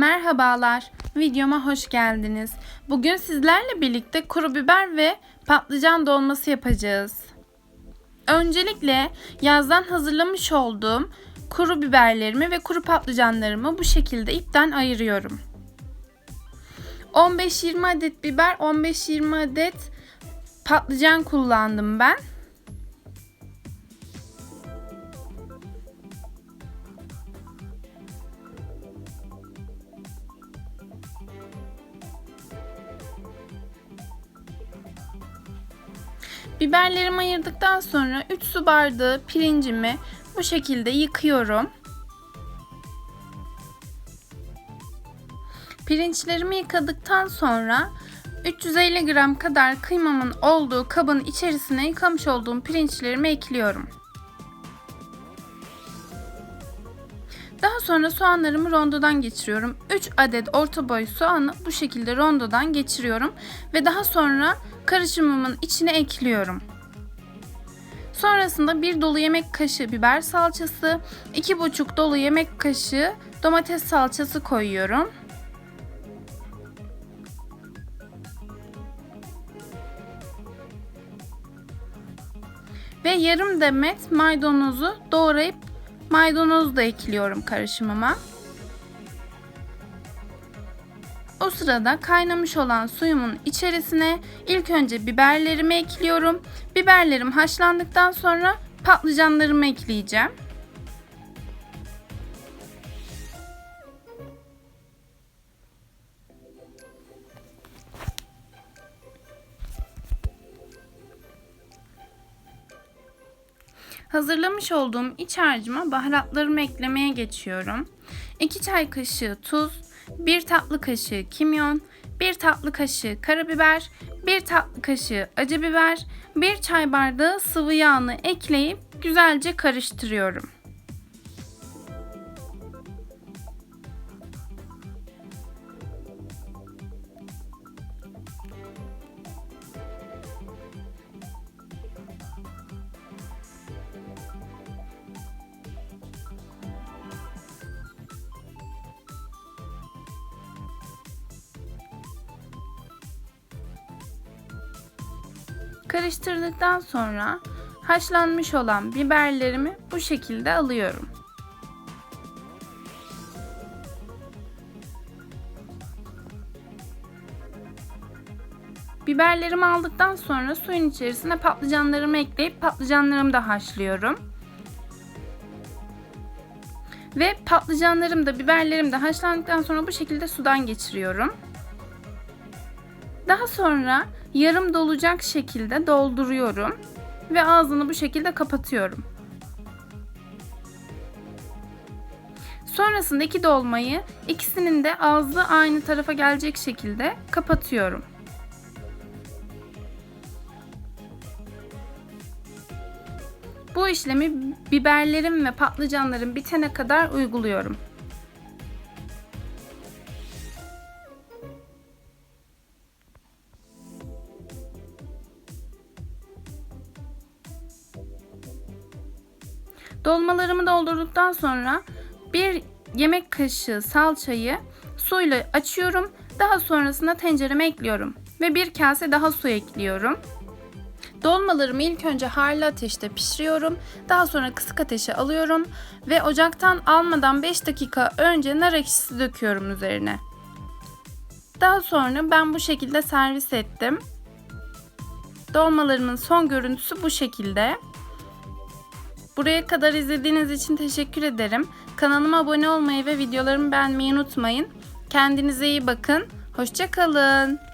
Merhabalar, videoma hoş geldiniz. Bugün sizlerle birlikte kuru biber ve patlıcan dolması yapacağız. Öncelikle yazdan hazırlamış olduğum kuru biberlerimi ve kuru patlıcanlarımı bu şekilde ipten ayırıyorum. 15-20 adet biber, 15-20 adet patlıcan kullandım ben. Biberlerimi ayırdıktan sonra 3 su bardağı pirincimi bu şekilde yıkıyorum. Pirinçlerimi yıkadıktan sonra 350 gram kadar kıymamın olduğu kabın içerisine yıkamış olduğum pirinçlerimi ekliyorum. Daha sonra soğanlarımı rondodan geçiriyorum. 3 adet orta boy soğanı bu şekilde rondodan geçiriyorum ve daha sonra karışımımın içine ekliyorum. Sonrasında bir dolu yemek kaşığı biber salçası, 2,5 dolu yemek kaşığı domates salçası koyuyorum. Ve yarım demet maydanozu doğrayıp maydanoz da ekliyorum karışımıma. O sırada kaynamış olan suyumun içerisine ilk önce biberlerimi ekliyorum. Biberlerim haşlandıktan sonra patlıcanlarımı ekleyeceğim. Hazırlamış olduğum iç harcıma baharatlarımı eklemeye geçiyorum. 2 çay kaşığı tuz, 1 tatlı kaşığı kimyon, 1 tatlı kaşığı karabiber, 1 tatlı kaşığı acı biber, 1 çay bardağı sıvı yağını ekleyip güzelce karıştırıyorum. Karıştırdıktan sonra haşlanmış olan biberlerimi bu şekilde alıyorum. Biberlerimi aldıktan sonra suyun içerisine patlıcanlarımı ekleyip patlıcanlarımı da haşlıyorum. Ve patlıcanlarım da biberlerim de haşlandıktan sonra bu şekilde sudan geçiriyorum. Daha sonra yarım dolacak şekilde dolduruyorum ve ağzını bu şekilde kapatıyorum. Sonrasında iki dolmayı ikisinin de ağzı aynı tarafa gelecek şekilde kapatıyorum. Bu işlemi biberlerim ve patlıcanlarım bitene kadar uyguluyorum. Dolmalarımı doldurduktan sonra bir yemek kaşığı salçayı suyla açıyorum. Daha sonrasında tencereme ekliyorum ve bir kase daha su ekliyorum. Dolmalarımı ilk önce harlı ateşte pişiriyorum. Daha sonra kısık ateşe alıyorum ve ocaktan almadan 5 dakika önce nar ekşisi döküyorum üzerine. Daha sonra ben bu şekilde servis ettim. Dolmalarımın son görüntüsü bu şekilde. Buraya kadar izlediğiniz için teşekkür ederim. Kanalıma abone olmayı ve videolarımı beğenmeyi unutmayın. Kendinize iyi bakın. Hoşçakalın.